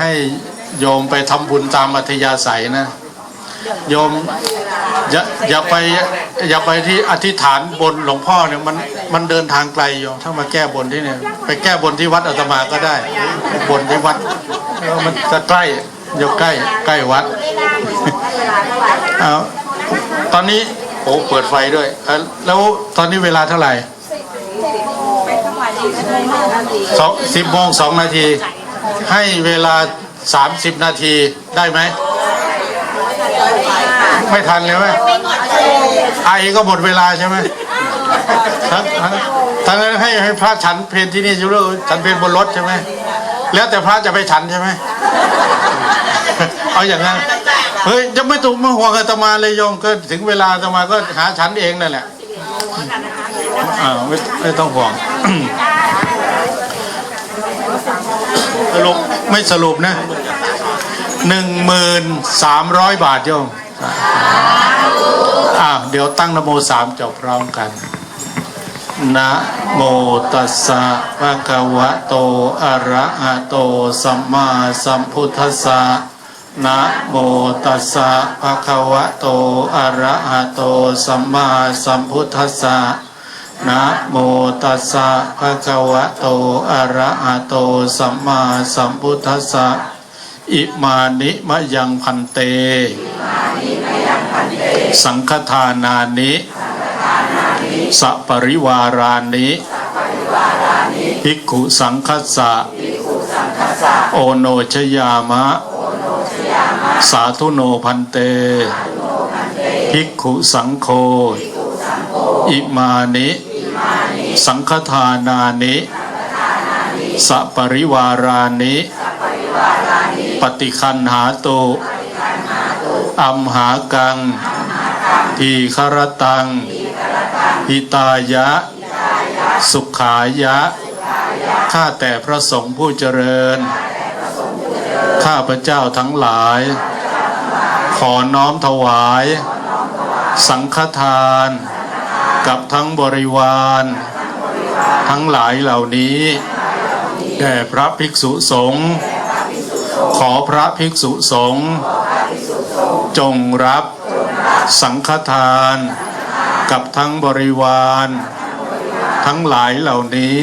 ให้โยมไปทำบุญตามอัธยาศัยนะ โยมอย่าอย่าไปอย่าไปที่อธิษฐานบนหลวงพ่อเนี่ยมันมันเดินทางไกลโยมถ้ามาแก้บนที่เนี่ย ไปแก้บนที่วัดอาตมาก็ได้ไปบนที่วัดแล้วมันจะใกล้อยู่ใกล้ใกล้วัดเอาตอนนี้โอ้เปิดไฟด้วยเอ่อแล้วตอนนี้เวลาเท่าไหร่สองสิบโมงสองนาที ให้เวลาสามสิบนาทีได้ไหม ไม่ทันเลยไหมไอก็หมดเวลาใช่ไหมทั้งทั้งทั้งนั้นให้ให้พระฉันเพลที่นี่ใช่ไหมฉันเพลบนรถใช่ไหมแล้วแต่พระจะไปฉันใช่ไหมเอาอย่างนั้นเฮ้ยจะไม่ถูกมาห่วงอาตมาเลยโยมก็ถึงเวลาอาตมาก็หาฉันเองนั่นแหละอ่าไม่ไม่ต้องห่วง ส รุปไม่สรุปนะหนึ่งหมื่นสามร้อยบาทโยมอ่าเดี๋ยวตั้งนโมสามจบพร้อมกันนะโมตัสสะภะคะวะโตอะระหะโตสัมมาสัมพุทธัสสะนะโมตัสสะภะคะวะโตอะระหะโตสัมมาสัมพุทธัสสะ นะโมตัสสะภะคะวะโต อะระหะโต สัมมาสัมพุทธัสสะ อิมานิมะยังพันเต สังฆทานานิสัปริวารานิภิกขุสังคัสสะ โอโนชยามะ สาธุโนพันเต ภิกขุสังโฆอิมานิ สังฆทานานิสัปริวารานิปฏิคันหาตุอัมหากังทีครตังหิตายะ สุขายะ ข้าแต่พระสงฆ์ผู้เจริญ ข้าพระเจ้าทั้งหลาย ขอน้อมถวาย สังฆทาน กับทั้งบริวาร ทั้งหลายเหล่านี้ แด่พระภิกษุสงฆ์ขอพระภิกษุสงฆ์จงรับสังฆทาน กับทั้งบริวาร ทั้งหลายเหล่านี้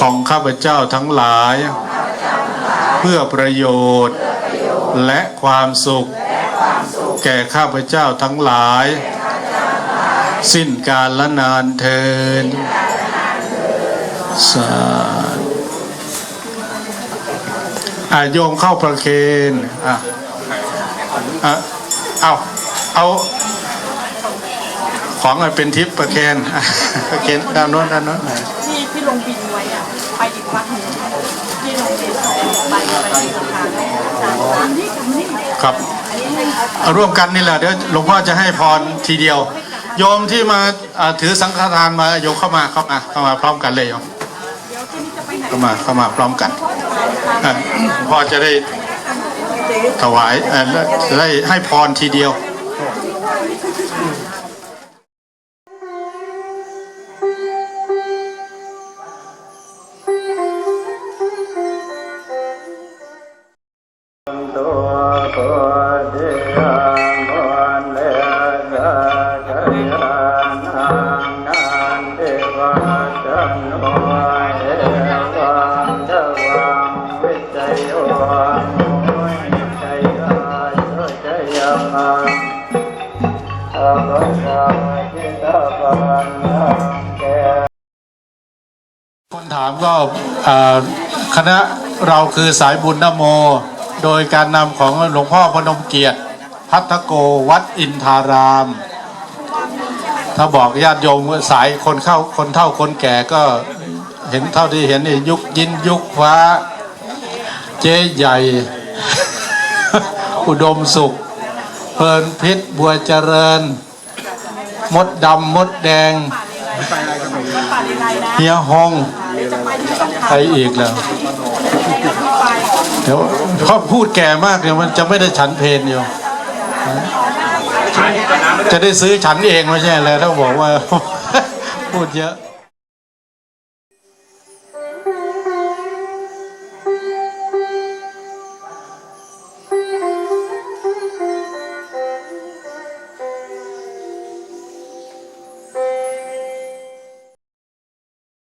ของข้าพเจ้าทั้งหลาย เพื่อประโยชน์และความสุข แก่ข้าพเจ้าทั้งหลาย สิ้นกาลละนานเทินสาธุอะโยมเข้าประเคนอะอะเอาเอาของอะไรเป็นทิปประเคนอะประเคนด้านโน้นด้านโน้นหน่อยที่ที่ลงบินไว้อะไปอีกวัดหนึ่งที่ลงบินไปไปที่สะพานสามที่ทำนี่ครับเอาร่วมกันนี่แหละเดี๋ยวหลวงพ่อจะให้พรทีเดียว โยมที่มาอ่าถือสังฆทานมาโยมเข้ามาเข้ามาเข้ามาพร้อมกันเลยโยมเข้ามาเข้ามาพร้อมกันอะหลวงพ่อจะได้ถวายเอ่อและจะได้ให้พรทีเดียวตัว คนถามก็คณะเราคือสายบุญนโม โดยการนำของหลวงพ่อพนมเกียรติ พัทโกวัดอินทาราม ถ้าบอกญาติโยมสายคนเข้าคนเท่าคนแก่ก็เห็นเท่าที่เห็นนี่ยุคยินยุคฟ้า เจ๊ใหญ่ อุดมสุข เพลินพิษบัวเจริญ มดดำมดแดง เฮียฮองจะไปที่ต้องใครอีกแล้วเดี๋ยวเขาพูดแก่มากเดี๋ยวมันจะไม่ได้ฉันเพลนอยู่จะได้ซื้อฉันเองไม่ใช่แล้วถ้าบอกว่า พูดเยอะ